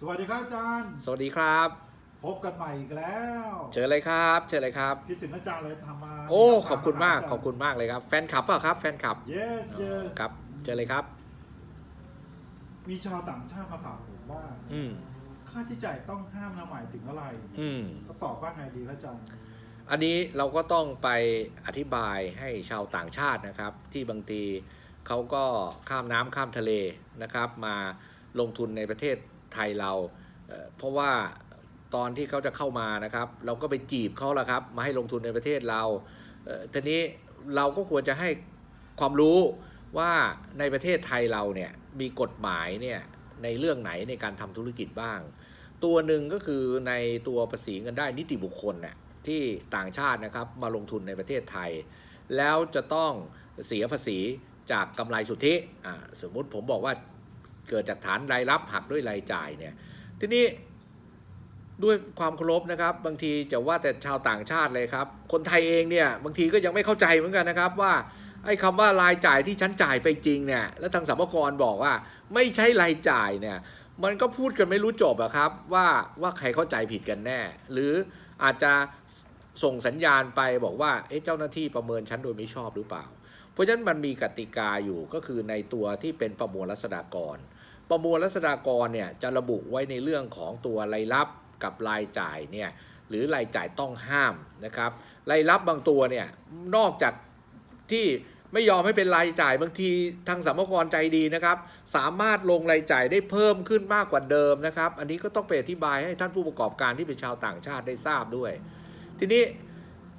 สวัสดีครับอาจารย์ สวัสดีครับ พบกันใหม่อีกแล้วเจอเลยครับเจอเลยครับ คิดถึงอาจารย์เลยทำมาโอ้ขอบคุณมากขอบคุณมากเลยครับ แฟนคลับเปล่ะครับแฟนคลับ yes yes ครับเจอเลยครับ มีชาวต่างชาติมาถามผมว่า อืมค่าใช้จ่ายต้องห้ามนะหมายถึงอะไรอืมก็ตอบว่าไงดีครับอาจารย์อันนี้เราก็ต้องไปอธิบายให้ชาวต่างชาตินะครับ ที่บางทีเขาก็ข้ามน้ำข้ามทะเลนะครับ มาลงทุนในประเทศ ไทยเรา เพราะว่าตอนที่เขาจะเข้ามานะครับ เราก็ไปจีบเขาละครับ มาให้ลงทุนในประเทศเราเทีนี้เราก็ควรจะให้ความรู้ว่าในประเทศไทยเราเนี่ยมีกฎหมายเนี่ยในเรื่องไหนในการทำธุรกิจบ้าง ตัวหนึ่งก็คือในตัวภาษีเงินได้นิติบุคคลน่ะที่ต่างชาตินะครับมาลงทุนในประเทศไทย แล้วจะต้องเสียภาษีจากกำไรสุทธิสมมุติผมบอกว่า เกิดจากฐานรายรับหักด้วยรายจ่ายเนี่ยทีนี้ด้วยความเคารพนะครับ บางทีจะว่าแต่ชาวต่างชาติเลยครับ คนไทยเองเนี่ยบางทีก็ยังไม่เข้าใจเหมือนกันนะครับว่าไอ้คำว่ารายจ่ายที่ฉันจ่ายไปจริงเนี่ยแล้วทางสรรพากรบอกว่า ไม่ใช่รายจ่ายเนี่ยมันก็พูดกันไม่รู้จบอะครับว่าว่าใครเข้าใจผิดกันแน่ หรืออาจจะส่งสัญญาณไปบอกว่าเอ๊ะเจ้าหน้าที่ประเมินชั้นโดยไม่ชอบหรือเปล่า เพราะฉะนั้นมันมีกติกาอยู่ก็คือในตัวที่เป็นประมวลรัษฎากร ประมวลรัษฎากรเนี่ยจะระบุไว้ในเรื่องของตัวรายรับกับรายจ่ายเนี่ยหรือรายจ่ายต้องห้ามนะครับรายรับบางตัวเนี่ยนอกจากที่ไม่ยอมให้เป็นรายจ่ายบางทีทางสรรพากรใจดีนะครับ สามารถลงรายจ่ายได้เพิ่มขึ้นมากกว่าเดิมนะครับ อันนี้ก็ต้องไปอธิบายให้ท่านผู้ประกอบการที่เป็นชาวต่างชาติได้ทราบด้วย ทีนี้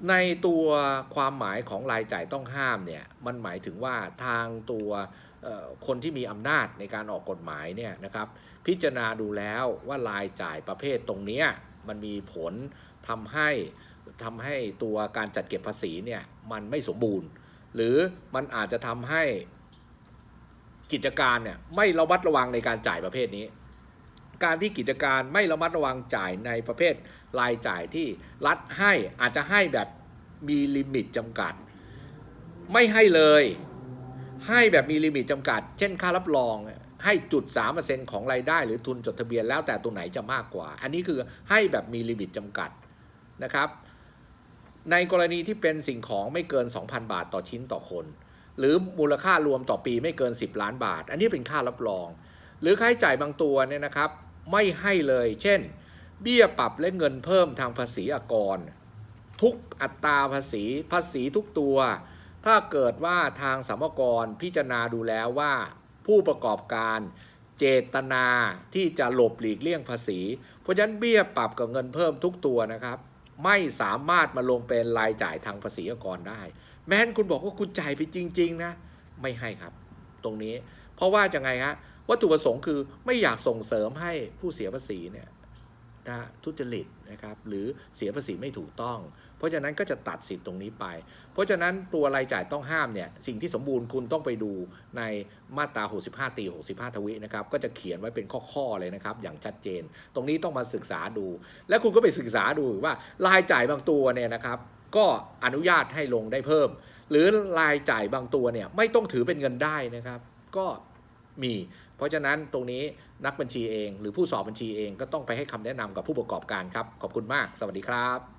ในตัวความหมายของรายจ่ายต้องห้ามเนี่ยมันหมายถึงว่าทางตัวคนที่มีอำนาจในการออกกฎหมายเนี่ยนะครับพิจารณาดูแล้วว่ารายจ่ายประเภทตรงนี้มันมีผลทำให้ทำให้ตัวการจัดเก็บภาษีเนี่ยมันไม่สมบูรณ์ หรือมันอาจจะทำให้กิจการเนี่ยไม่ระมัดระวังในการจ่ายประเภทนี้ การที่กิจการไม่ระมัดระวังจ่ายในประเภทรายจ่ายที่รัฐให้อาจจะให้แบบมีลิมิตจำกัด ไม่ให้เลย ให้แบบมีลิมิตจำกัด เช่นค่ารับรองให้จุด3%ของรายได้ หรือทุนจดทะเบียนแล้วแต่ตัวไหนจะมากกว่า อันนี้คือให้แบบมีลิมิตจำกัดนะครับ ในกรณีที่เป็นสิ่งของไม่เกิน 2,000 บาทต่อชิ้นต่อคน หรือมูลค่ารวมต่อปีไม่เกิน 10 ล้านบาท อันนี้เป็นค่ารับรอง หรือค่าใช้จ่ายบางตัวเนี่ยนะครับ ไม่ให้เลย เช่น เบี้ยปรับและเงินเพิ่มทางภาษีอากร ทุกอัตราภาษีภาษีทุกตัว ถ้าเกิดว่าทางสรรพากรพิจารณาดูแล้วว่า ผู้ประกอบการเจตนาที่จะหลบหลีกเลี่ยงภาษี เพราะฉะนั้นเบี้ยปรับกับเงินเพิ่มทุกตัวนะครับ ไม่สามารถมาลงเป็นรายจ่ายทางภาษีอากรได้ แม้นคุณบอกว่าคุณจ่ายไปจริง ๆ นะ ไม่ให้ครับ ตรงนี้ เพราะว่าจะไงฮะ วัตถุประสงค์คือไม่อยากส่งเสริมให้ผู้เสียภาษีเนี่ยนะทุจริตนะครับหรือเสียภาษีไม่ถูกต้อง เพราะฉะนั้นก็จะตัดสิทธิ์ตรงนี้ไป เพราะฉะนั้นตัวรายจ่ายต้องห้ามเนี่ยสิ่งที่สมบูรณ์คุณต้องไปดูในมาตรา 65 ตี 65 ทวินะครับก็จะเขียนไว้เป็นข้อๆเลยนะครับอย่างชัดเจน ตรงนี้ต้องมาศึกษาดู และคุณก็ไปศึกษาดูว่ารายจ่ายบางตัวเนี่ยนะครับก็อนุญาตให้ลงได้เพิ่ม หรือรายจ่ายบางตัวเนี่ยไม่ต้องถือเป็นเงินได้นะครับ ก็มี เพราะฉะนั้นตรงนี้นักบัญชีเอง หรือผู้สอบบัญชีเองก็ต้องไปให้คำแนะนำกับผู้ประกอบการครับ ขอบคุณมาก สวัสดีครับ